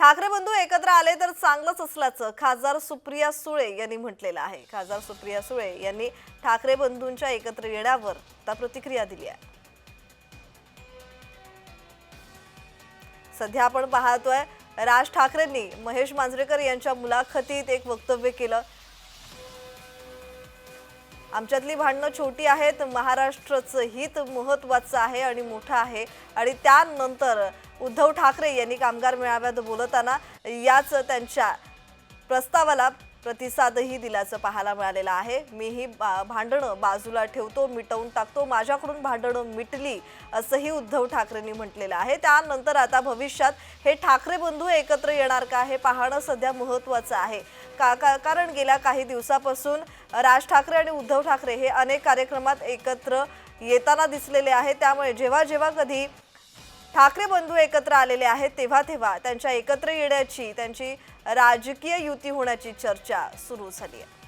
ठाकरे बंधू एकत्र आले तर चांगलंच असल्याचं खासदार सुप्रिया सुळे यांनी म्हटलेलं आहे. खासदार सुप्रिया सुळे यांनी ठाकरे बंधूंच्या एकत्र येण्यावर आता प्रतिक्रिया दिली आहे. सध्या आपण पाहतोय राज ठाकरेंनी महेश मांजरेकर यांच्या मुलाखतीत एक वक्तव्य केलं. आमच्यातली भांडणं छोटी आहेत महाराष्ट्राचं हित महत्वाचं आहे आणि मोठं आहे आणि त्यानंतर उद्धव ठाकरे यांनी कामगार मेळाव्यात बोलताना याच त्यांच्या प्रस्तावाला प्रतिसादही दिल्याचं पाहायला मिळालेलं आहे. मीही बा- भांडणं बाजूला ठेवतो मिटवून टाकतो माझ्याकडून भांडणं मिटली असंही उद्धव ठाकरेंनी म्हटलेलं आहे. त्यानंतर आता भविष्यात हे ठाकरे बंधू एकत्र येणार का हे पाहणं सध्या महत्त्वाचं आहे. का का कारण गेल्या काही दिवसापासून राज ठाकरे आणि उद्धव ठाकरे हे अनेक कार्यक्रमात एकत्र येताना दिसलेले आहे. त्यामुळे जेव्हा जेव्हा कधी ठाकरे बंधू एकत्र आलेले आहेत तेव्हा तेव्हा त्यांच्या एकत्र येण्याची त्यांची राजकीय युती होण्याची चर्चा सुरू झाली आहे.